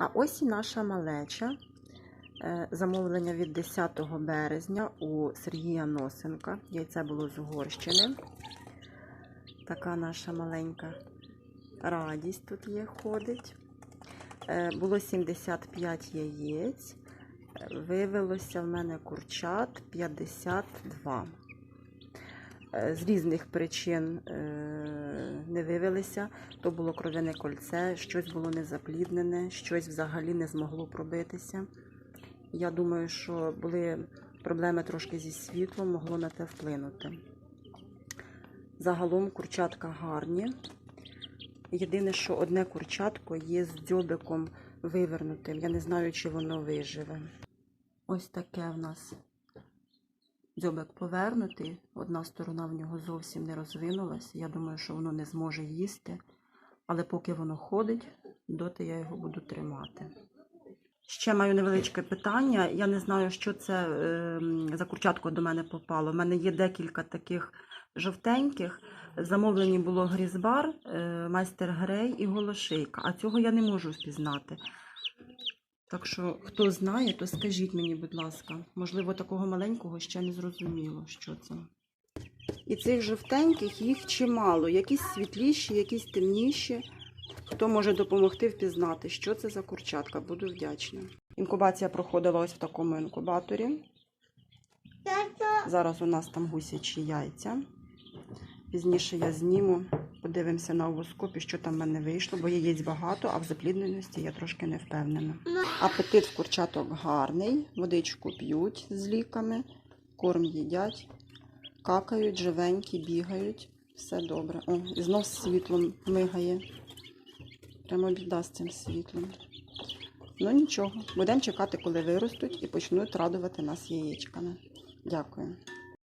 А ось і наша малеча. Е, Замовлення від 10 березня у Сергія Носенка. Яйце було з Угорщини. Така наша маленька радість тут є, ходить. Е, Було 75 яєць. Вивелося в мене курчат 52. Е, З різних причин не вивелися. То було кровяне кольце, щось було незапліднене, щось взагалі не змогло пробитися. Я думаю, що були проблеми трошки зі світлом, могло на те вплинути. Загалом курчатка гарні. Єдине, що одне курчатко є з дзьобиком вивернутим. Я не знаю, чи воно виживе. Ось таке в нас дзьобик повернутий. Одна сторона в нього зовсім не розвинулася. Я думаю, що воно не зможе їсти. Але поки воно ходить, доти я його буду тримати. Ще маю невеличке питання. Я не знаю, що це е, за курчатко до мене попало. У мене є декілька таких жовтеньких. Замовлені було грізбар, е, майстер грей і голошийка. А цього я не можу впізнати. Так що, хто знає, то скажіть мені, будь ласка. Можливо, такого маленького ще не зрозуміло, що це. І цих жовтеньких їх чимало. Якісь світліші, якісь темніші. Хто може допомогти впізнати, що це за курчатка, буду вдячна. Інкубація проходила ось в такому інкубаторі. Зараз у нас там гусячі яйця. Пізніше я зніму, подивимося на овоскопі, що там в мене вийшло, бо яєць багато, а в заплідненості я трошки не впевнена. Апетит в курчаток гарний, водичку п'ють з ліками, корм їдять, какають, живенькі, бігають. Все добре. О, і знов світлом мигає. Прямо біда з цим світлом. Ну нічого, будемо чекати, коли виростуть і почнуть радувати нас яєчками. Дякую.